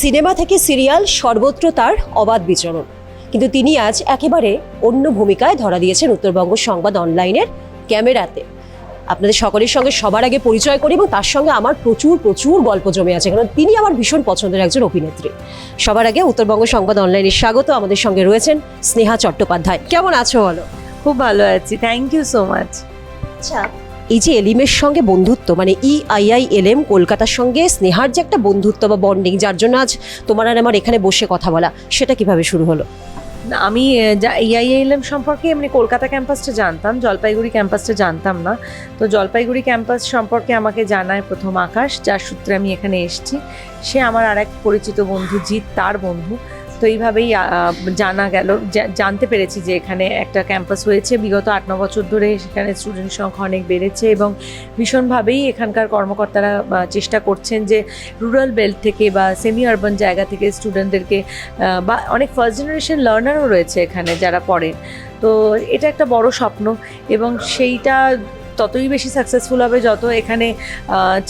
Cinema থেকে serial সর্বত্র তার অবাধ বিচরণ। কিন্তু তিনি আজ একেবারে অন্য ভূমিকায় ধরা দিয়েছেন উত্তরবঙ্গ সংবাদ অনলাইনের ক্যামেরাতে। আপনাদের সকলের সঙ্গে সবার আগে পরিচয় করি এবং তার সঙ্গে আমার প্রচুর প্রচুর গল্প জমে আছে কারণ তিনি আমার ভীষণ পছন্দের একজন অভিনেত্রী। সবার আগে উত্তরবঙ্গ সংবাদ অনলাইনে স্বাগত। আমাদের সঙ্গে রয়েছেন স্নেহা চট্টোপাধ্যায়। কেমন আছো বলো? খুব ভালো আছি থ্যাংক ইউ সো মাচ আচ্ছা এই যে এলিমের সঙ্গে বন্ধুত্ব মানে ই আইআই এলএম কলকাতার সঙ্গে স্নেহার যে একটা বন্ধুত্ব বা বন্ডিং যার জন্য আজ তোমার আর আমার এখানে বসে কথা বলা, সেটা কীভাবে শুরু হলো? আমি যা ইআইএলএম সম্পর্কে এমনি কলকাতা ক্যাম্পাসটা জানতাম, জলপাইগুড়ি ক্যাম্পাসটা জানতাম না। তো জলপাইগুড়ি ক্যাম্পাস সম্পর্কে আমাকে জানায় প্রথম আকাশ, যার সূত্রে আমি এখানে এসেছি। সে আমার আর এক পরিচিত বন্ধু জিৎ, তার বন্ধু। তো এইভাবেই জানা গেল। জানতে পেরেছি যে এখানে একটা ক্যাম্পাস হয়েছে। বিগত আট, ন বছর ধরে সেখানে স্টুডেন্ট সংখ্যা অনেক বেড়েছে এবং ভীষণভাবেই এখানকার কর্মকর্তারা চেষ্টা করছেন যে রুরাল বেল্ট থেকে বা সেমি আরবান জায়গা থেকে স্টুডেন্টদেরকে বা অনেক ফার্স্ট জেনারেশন লার্নারও রয়েছে এখানে যারা পড়েন। তো এটা একটা বড় স্বপ্ন এবং সেইটা ততই বেশি সাকসেসফুল হবে যত এখানে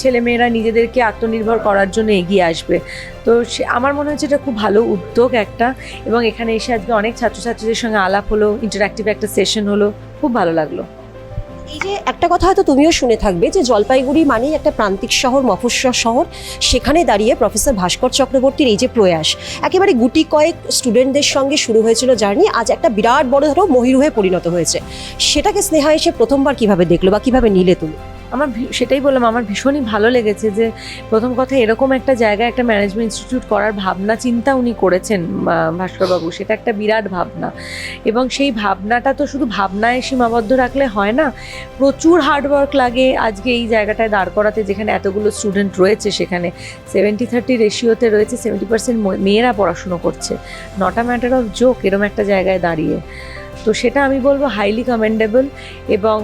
ছেলেমেয়েরা নিজেদেরকে আত্মনির্ভর করার জন্য এগিয়ে আসবে। তো সে, আমার মনে হচ্ছে এটা খুব ভালো উদ্যোগ একটা এবং এখানে এসে আজকে অনেক ছাত্রছাত্রীদের সঙ্গে আলাপ হলো ইন্টারাক্টিভ একটা সেশন হলো, খুব ভালো লাগল। এই যে একটা কথা হয়তো তুমিও শুনে থাকবে যে জলপাইগুড়ি মানেই একটা প্রান্তিক শহর মফস্বর শহর। সেখানে দাঁড়িয়ে প্রফেসর ভাস্কর চক্রবর্তীর এই যে প্রয়াস, একেবারে গুটি কয়েক স্টুডেন্টদের সঙ্গে শুরু হয়েছিল জার্নি, আজ একটা বিরাট বড় ধরো মহিরুহে পরিণত হয়েছে। সেটাকে স্নেহা এসে প্রথমবার কীভাবে দেখল বা কীভাবে নিলে তুমি? আমার সেটাই বললাম, আমার ভীষণই ভালো লেগেছে যে প্রথম কথা এরকম একটা জায়গায় একটা ম্যানেজমেন্ট ইনস্টিটিউট করার ভাবনা, চিন্তা উনি করেছেন ভাস্করবাবু। সেটা একটা বিরাট ভাবনা। এবং সেই ভাবনাটা তো শুধু ভাবনায় সীমাবদ্ধ রাখলে হয় না, প্রচুর হার্ডওয়ার্ক লাগে আজকে এই জায়গাটায় দাঁড় করাতে, যেখানে এতগুলো স্টুডেন্ট রয়েছে সেখানে। সেভেন্টি থার্টি রেশিওতে রয়েছে সেভেন্টি পার্সেন্ট মেয়েরা পড়াশুনো করছে। নটা ম্যাটার অফ জোক এরম একটা জায়গায় দাঁড়িয়ে। তো সেটা আমি বলব হাইলি কমেন্ডেবল এবং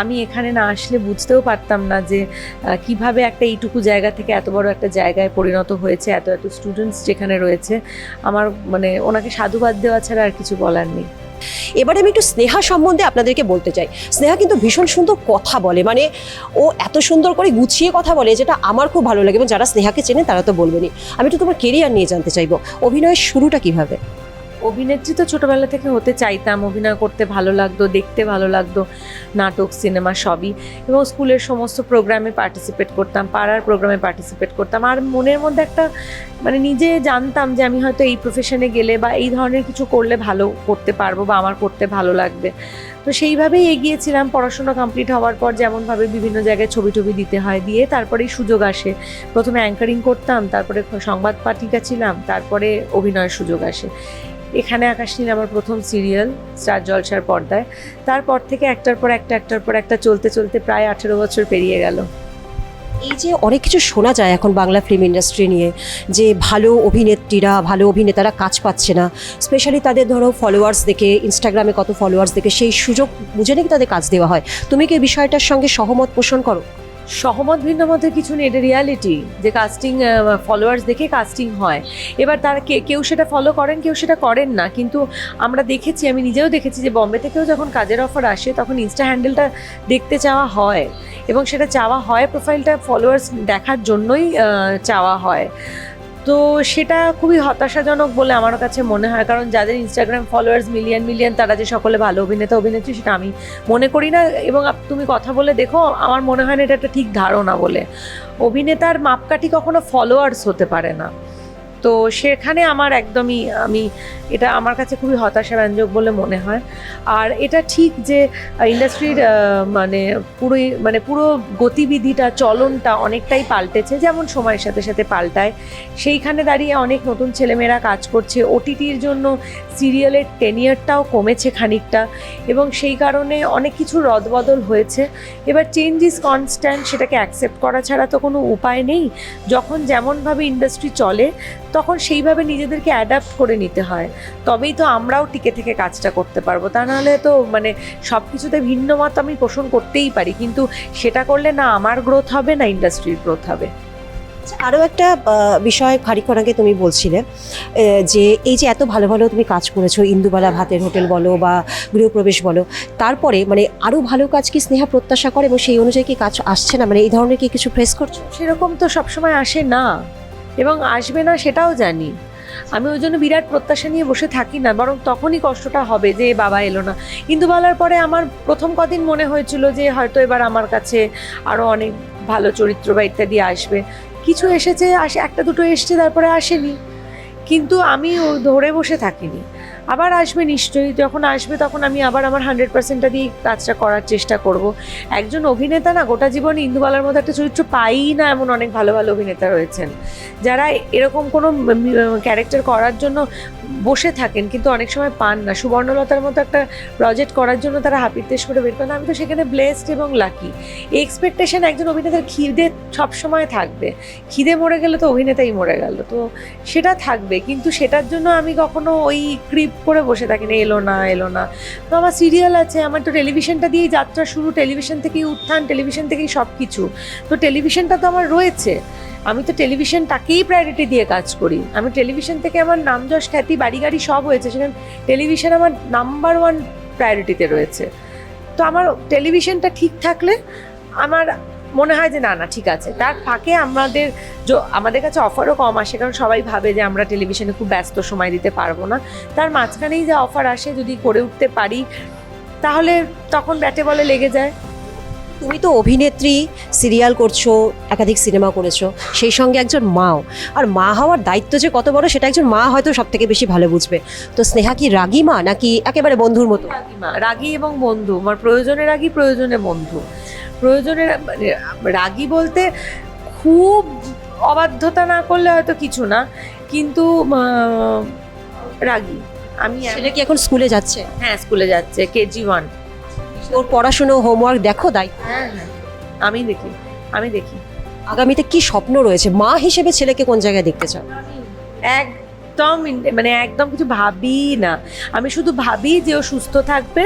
আমি এখানে না আসলে বুঝতেও পারতাম না যে কীভাবে একটা এইটুকু জায়গা থেকে এত বড় একটা জায়গায় পরিণত হয়েছে, এত এত স্টুডেন্টস যেখানে রয়েছে। আমার মানে ওনাকে সাধুবাদ দেওয়া ছাড়া আর কিছু বলার নেই। এবারে আমি একটু স্নেহা সম্বন্ধে আপনাদেরকে বলতে চাই। স্নেহা কিন্তু ভীষণ সুন্দর কথা বলে মানে ও এত সুন্দর করে গুছিয়ে কথা বলে যেটা আমার খুব ভালো লাগে। এবং যারা স্নেহাকে চেনে তারা তো বলবেনই। আমি একটু তোমার কেরিয়ার নিয়ে জানতে চাইব। অভিনয়ের শুরুটা কীভাবে? অভিনেত্রী তো ছোটবেলা থেকে হতে চাইতাম, অভিনয় করতে ভালো লাগতো, দেখতে ভালো লাগতো, নাটক, সিনেমা সবই। এবং স্কুলের সমস্ত প্রোগ্রামে পার্টিসিপেট করতাম, পাড়ার প্রোগ্রামে পার্টিসিপেট করতাম। আর মনের মধ্যে একটা মানে নিজে জানতাম যে আমি হয়তো এই প্রফেশনে গেলে বা এই ধরনের কিছু করলে ভালো করতে পারব বা আমার করতে ভালো লাগবে। তো সেইভাবেই এগিয়েছিলাম। পড়াশোনা কমপ্লিট হওয়ার পর যেমনভাবে বিভিন্ন জায়গায় ছবি টবি দিতে হয়, দিয়ে তারপরেই সুযোগ আসে। প্রথমে অ্যাঙ্কারিং করতাম, তারপরে সংবাদ পাঠিকা ছিলাম তারপরে অভিনয়ের সুযোগ আসে। এখানে আকাশ নীল আমার প্রথম সিরিয়াল, স্টার জলসার পর্দায়। তারপর থেকে একটার পর একটা, একটার পর একটা চলতে চলতে প্রায় আঠেরো বছর পেরিয়ে গেল। এই যে অনেক কিছু শোনা যায় এখন বাংলা ফিল্ম ইন্ডাস্ট্রি নিয়ে, যে ভালো অভিনেত্রীরা, ভালো অভিনেতারা কাজ পাচ্ছে না স্পেশালি তাদের ধরো ফলোয়ার্স দেখে ইনস্টাগ্রামে কত ফলোয়ার্স দেখে, সেই সুযোগ বুঝে নাকি তাদের কাজ দেওয়া হয়? তুমি কি বিষয়টার সঙ্গে সহমত পোষণ করো? সহমত ভিন্ন মধ্যে কিছু নেই, এটা রিয়ালিটি যে কাস্টিং ফলোয়ার্স দেখে কাস্টিং হয়। এবার তার কে, কেউ সেটা ফলো করেন, কেউ সেটা করেন না। কিন্তু আমরা দেখেছি, আমি নিজেও দেখেছি যে বম্বে থেকেও যখন কাজের অফার আসে, তখন ইনস্টা হ্যান্ডেলটা দেখতে চাওয়া হয়। এবং সেটা চাওয়া হয় প্রোফাইলটা ফলোয়ার্স দেখার জন্যই চাওয়া হয়। তো সেটা খুবই হতাশাজনক বলে আমার কাছে মনে হয়। কারণ যাদের ইনস্টাগ্রাম ফলোয়ার্স মিলিয়ন মিলিয়ন তারা যে সকলে ভালো অভিনেতা, অভিনেত্রী, সেটা আমি মনে করি না। এবং তুমি কথা বলে দেখো, আমার মনে হয় না এটা একটা ঠিক ধারণা বলে। অভিনেতার মাপকাঠি কখনো ফলোয়ার্স হতে পারে না। তো সেখানে আমার একদমই, আমি এটা আমার কাছে খুবই হতাশাব্যঞ্জক বলে মনে হয়। আর এটা ঠিক যে ইন্ডাস্ট্রির মানে পুরোই মানে পুরো গতিবিধিটা, চলনটা অনেকটাই পাল্টেছে, যেমন সময়ের সাথে সাথে পাল্টায়। সেইখানে দাঁড়িয়ে অনেক নতুন ছেলেমেয়েরা কাজ করছে। ওটিটির জন্য সিরিয়ালের টেনিয়ারটাও কমেছে খানিকটা এবং সেই কারণে অনেক কিছু রদবদল হয়েছে। এবার চেঞ্জ ইজ কনস্ট্যান্ট সেটাকে অ্যাকসেপ্ট করা ছাড়া তো কোনো উপায় নেই। যখন যেমনভাবে ইন্ডাস্ট্রি চলে তখন সেইভাবে নিজেদেরকে অ্যাডাপ্ট করে নিতে হয়। তবেই তো আমরাও টিকে থেকে কাজটা করতে পারব। তা নাহলে তো মানে সব কিছুতে ভিন্ন মত আমি পোষণ করতেই পারি। কিন্তু সেটা করলে না আমার গ্রোথ হবে না ইন্ডাস্ট্রির গ্রোথ হবে। আচ্ছা, আরও একটা বিষয় খানিকক্ষণ আগে তুমি বলছিলে যে এই যে এত ভালো ভালো তুমি কাজ করেছ ইন্দুবালা ভাতের হোটেল বলো বা গৃহপ্রবেশ বলো তারপরে মানে আরও ভালো কাজ কি স্নেহা প্রত্যাশা করে এবং সেই অনুযায়ী কি কাজ আসছে না? মানে এই ধরনের কি কিছু ফেস করছ? সেরকম তো সবসময় আসে না। এবং আসবে না সেটাও জানি। আমি ওই জন্য বিরাট প্রত্যাশা নিয়ে বসে থাকি না, বরং তখনই কষ্টটা হবে যে বাবা এলো না। কিন্তু বলার পরে আমার প্রথম কদিন মনে হয়েছিল যে হয়তো এবার আমার কাছে আরও অনেক ভালো চরিত্র বা ইত্যাদি আসবে। কিছু এসেছে, আসে, একটা দুটো এসছে, তারপরে আসেনি। কিন্তু আমি ধরে বসে থাকিনি। আবার আসবে নিশ্চয়ই, যখন আসবে তখন আমি আবার আমার হান্ড্রেড পার্সেন্টটা দিয়ে কাজটা করার চেষ্টা করব। একজন অভিনেতা না, গোটা জীবনে ইন্দুবালার মধ্যে একটা চরিত্র পাই না এমন অনেক ভালো ভালো অভিনেতা রয়েছেন। যারা এরকম কোনো ক্যারেক্টার করার জন্য বসে থাকেন, কিন্তু অনেক সময় পান না। সুবর্ণলতার মতো একটা প্রজেক্ট করার জন্য তারা হাপিত্তেশ করে বের করেন আমি তো সেখানে ব্লেসড এবং লাকি এক্সপেকটেশন একজন অভিনেতার খিদে সবসময় থাকবে। খিদে মরে গেলে তো অভিনেতাই মরে গেল। তো সেটা থাকবে, কিন্তু সেটার জন্য আমি কখনো ওই ক্রিপ করে বসে থাকি না, এলো না এলো না। তো আমার সিরিয়াল আছে, আমার তো টেলিভিশনটা দিয়েই যাত্রা শুরু। টেলিভিশন থেকেই উত্থান টেলিভিশন থেকেই সব কিছু তো টেলিভিশনটা তো আমার রয়েছে। আমি তো টেলিভিশনটাকেই প্রায়োরিটি দিয়ে কাজ করি। আমি টেলিভিশন থেকে আমার নাম যশ খ্যাতি, বাড়ি গাড়ি সব হয়েছে, সেখানে টেলিভিশন আমার নাম্বার ওয়ান প্রায়োরিটিতে রয়েছে। তো আমার টেলিভিশনটা ঠিক থাকলে আমার মনে হয় যে না না, ঠিক আছে। তার ফাঁকে আমাদের আমাদের কাছে অফারও কম আসে, কারণ সবাই ভাবে যে আমরা টেলিভিশনে খুব ব্যস্ত সময় দিতে পারব না। তার মাঝখানেই যে অফার আসে, যদি করে উঠতে পারি, তাহলে তখন ব্যাটে বলে লেগে যায়। তুমি তো অভিনেত্রী সিরিয়াল করছ একাধিক সিনেমা করেছ সেই সঙ্গে একজন মাও। আর মা হওয়ার দায়িত্ব যে কত বড় সেটা একজন মা হয়তো সব থেকে বেশি ভালো বুঝবে। তো স্নেহা কি রাগী মা নাকি একেবারে বন্ধুর মতো? রাগী মা। রাগী এবং বন্ধু। আমার প্রয়োজনে রাগী প্রয়োজনে বন্ধু। প্রয়োজনে মানে রাগী বলতে খুব অবাধ্যতা না করলে হয়তো কিছু না কিন্তু রাগী। আমি কি এখন স্কুলে যাচ্ছে? হ্যাঁ স্কুলে যাচ্ছে কেজি ওয়ান ওর পড়াশুনো হোমওয়ার্ক দেখো দায়িত্ব হ্যাঁ হ্যাঁ। আমি দেখি আমি দেখি। আগামীতে কি স্বপ্ন রয়েছে? মা হিসেবে ছেলেকে কোন জায়গায় দেখতে চাও? একদম মানে একদম কিছু ভাবি না। আমি শুধু ভাবি যে ও সুস্থ থাকবে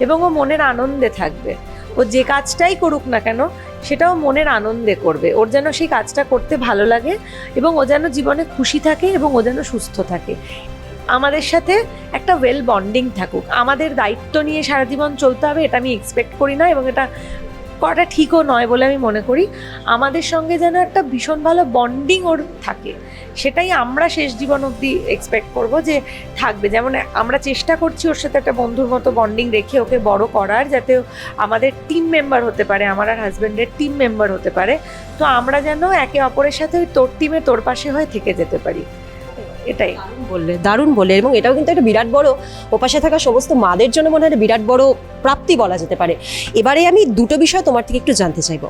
এবং ও মনের আনন্দে থাকবে। ও যে কাজটাই করুক না কেন সেটাও মনের আনন্দে করবে। ওর যেন সেই কাজটা করতে ভালো লাগে এবং ও যেন জীবনে খুশি থাকে এবং ও যেন সুস্থ থাকে। আমাদের সাথে একটা ওয়েল বন্ডিং থাকুক। আমাদের দায়িত্ব নিয়ে সারা জীবন চলতে হবে, এটা আমি এক্সপেক্ট করি না এবং এটা করাটা ঠিকও নয় বলে আমি মনে করি। আমাদের সঙ্গে যেন একটা ভীষণ ভালো বন্ডিং ওর থাকে, সেটাই আমরা শেষ জীবন অবধি এক্সপেক্ট করব যে থাকবে। যেমন আমরা চেষ্টা করছি ওর সাথে একটা বন্ধুর মতো বন্ডিং রেখে ওকে বড় করার, যাতে আমাদের টিম মেম্বার হতে পারে, আমার আর হাজব্যান্ডের টিম মেম্বার হতে পারে। তো আমরা যেন একে অপরের সাথে ওই তোর টিমে তোর পাশে হয়ে থেকে যেতে পারি। এটাই বললে, দারুণ বললে। এবং এটাও কিন্তু একটা বিরাট বড় ওপাশে থাকা সমস্ত মাদের জন্য মনে হয় বিরাট বড় প্রাপ্তি বলা যেতে পারে। এবারে আমি দুটো বিষয় তোমার থেকে একটু জানতে চাইব।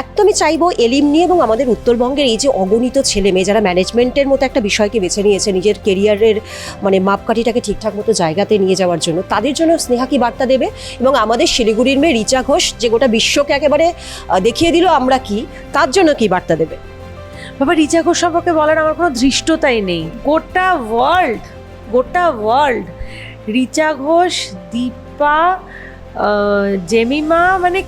এক তো আমি চাইব এলিম নিয়ে এবং আমাদের উত্তরবঙ্গের এই যে অগণিত ছেলে মেয়ে যারা ম্যানেজমেন্টের মতো একটা বিষয়কে বেছে নিয়েছে, নিজের কেরিয়ারের মানে মাপকাঠিটাকে ঠিকঠাক মতো জায়গাতে নিয়ে যাওয়ার জন্য, তাদের জন্য স্নেহা কি বার্তা দেবে? এবং আমাদের শিলিগুড়ির মেয়ে রিচা ঘোষ যে গোটা বিশ্বকে একেবারে দেখিয়ে দিল আমরা কি, তার জন্য কি বার্তা দেবে? বাবা, রিচা ঘোষ সম্পর্কে বলার আমার কোনো ধৃষ্টতাই নেই। গোটা ওয়ার্ল্ড গোটা ওয়ার্ল্ড রিচা ঘোষ, দীপা জেমিমা মানে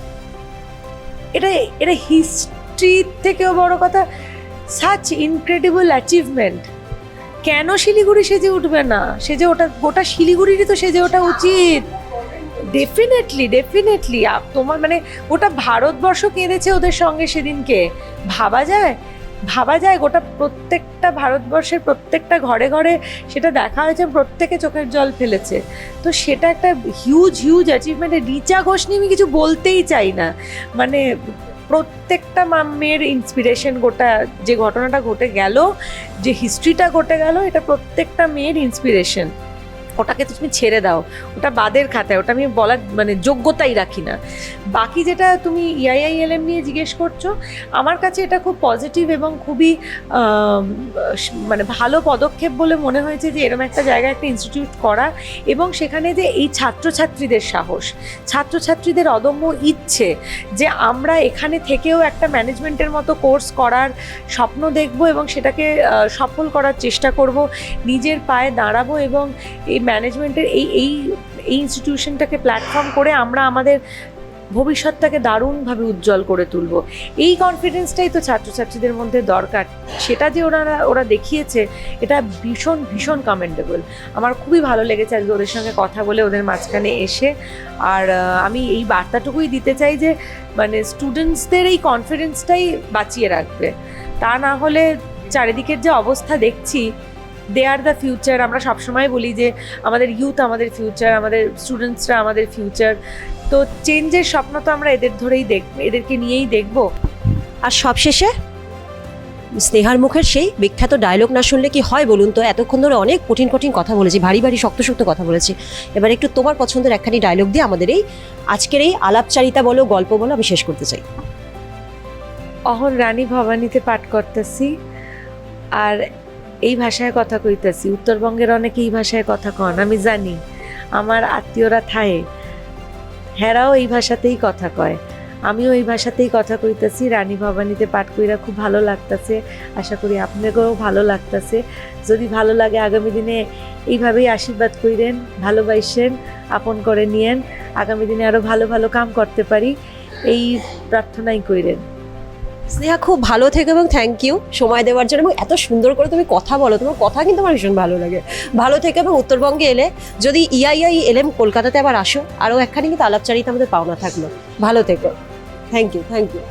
এটা এটা হিস্ট্রির থেকেও বড় কথা সাচ ইনক্রেডিবল অ্যাচিভমেন্ট কেন শিলিগুড়ি সেজে উঠবে না? সেজে ওটা, গোটা শিলিগুড়িরই তো সেজে ওঠা উচিত। ডেফিনেটলি ডেফিনেটলি তোমার মানে ওটা ভারতবর্ষ কেঁদেছে ওদের সঙ্গে সেদিনকে। ভাবা যায়? ভাবা যায় গোটা প্রত্যেকটা ভারতবর্ষের প্রত্যেকটা ঘরে ঘরে সেটা দেখা হয়েছে, প্রত্যেকে চোখের জল ফেলেছে। তো সেটা একটা huge huge achievement Richa Ghosh নিয়ে আমি কিছু বলতেই চাই না। মানে প্রত্যেকটা মেয়ের ইন্সপিরেশন গোটা যে ঘটনাটা ঘটে গেল, যে হিস্ট্রিটা ঘটে গেল, এটা প্রত্যেকটা মেয়ের ইন্সপিরেশন ওটাকে তুমি ছেড়ে দাও। ওটা বাদের খাতায়, ওটা আমি বলার মানে যোগ্যতাই রাখি না। বাকি যেটা তুমি E ইআইআইএলএম নিয়ে জিজ্ঞেস করছ, আমার কাছে এটা খুব পজিটিভ এবং খুবই মানে ভালো পদক্ষেপ বলে মনে হয়েছে যে এরকম একটা জায়গায় একটা ইনস্টিটিউট করা এবং সেখানে যে এই ছাত্রছাত্রীদের সাহস, ছাত্রছাত্রীদের অদম্য ইচ্ছে যে আমরা এখানে থেকেও একটা ম্যানেজমেন্টের মতো কোর্স করার স্বপ্ন দেখব এবং সেটাকে সফল করার চেষ্টা করব, নিজের পায়ে দাঁড়াবো এবং এই ম্যানেজমেন্টের এই এই এই ইনস্টিটিউশনটাকে প্ল্যাটফর্ম করে আমরা আমাদের ভবিষ্যৎটাকে দারুণভাবে উজ্জ্বল করে তুলব। এই কনফিডেন্সটাই তো ছাত্রছাত্রীদের মধ্যে দরকার। সেটা যে ওরা ওরা দেখিয়েছে, এটা ভীষণ ভীষণ কমেন্ডেবল আমার খুবই ভালো লেগেছে আজকে ওদের সঙ্গে কথা বলে, ওদের মাঝখানে এসে। আর আমি এই বার্তাটুকুই দিতে চাই যে মানে স্টুডেন্টসদের এই কনফিডেন্সটাই বাঁচিয়ে রাখবে। তা না হলে চারিদিকের যে অবস্থা দেখছি দে আর দ্য ফিউচার আমরা সবসময় বলি যে আমাদের ইউথ আমাদের ফিউচার আমাদের স্টুডেন্টসরা আমাদের ফিউচার তো চেঞ্জের স্বপ্ন তো আমরা এদের ধরেই দেখ এদেরকে নিয়েই দেখব। আর সবশেষে স্নেহার মুখের সেই বিখ্যাত ডায়লগ না শুনলে কি হয় বলুন তো? এতক্ষণ ধরে অনেক কঠিন কঠিন কথা বলেছি ভারী ভারী শক্ত শক্ত কথা বলেছি। এবার একটু তোমার পছন্দের একখানি ডায়লগ দিয়ে আমাদের এই আজকের এই আলাপচারিতা বলো গল্প বলো আমি শেষ করতে চাই। অহন রানী ভবানীতে পাঠ করতেছি। আর এই ভাষায় কথা কইতাছি, উত্তরবঙ্গের অনেকে এই ভাষায় কথা কন, আমি জানি। আমার আত্মীয়রা থায়ে, হেরাও এই ভাষাতেই কথা কয়। আমিও এই ভাষাতেই কথা কইতাছি, রানী ভবানীতে পাঠ কইরা খুব ভালো লাগতাছে, আশা করি আপনাকেও ভালো লাগতাছে। যদি ভালো লাগে, আগামী দিনে এইভাবেই আশীর্বাদ কইরেন, ভালোবাসেন, আপন করে নিয়েন, আগামী দিনে আরও ভালো ভালো কাম করতে পারি, এই প্রার্থনাই কইরেন। স্নেহা, খুব ভালো থেকো এবং থ্যাংক ইউ সময় দেওয়ার জন্য এবং এত সুন্দর করে তুমি কথা বলো। তোমার কথা কিন্তু আমার ভীষণ ভালো লাগে। ভালো থেকে এবং উত্তরবঙ্গে এলে যদি ইআইআই এলএম কলকাতাতে আবার আসো, আরও একখানি কিন্তু আলাপচারিতা আমাদের পাওনা থাকল। ভালো থেকো। Thank you thank you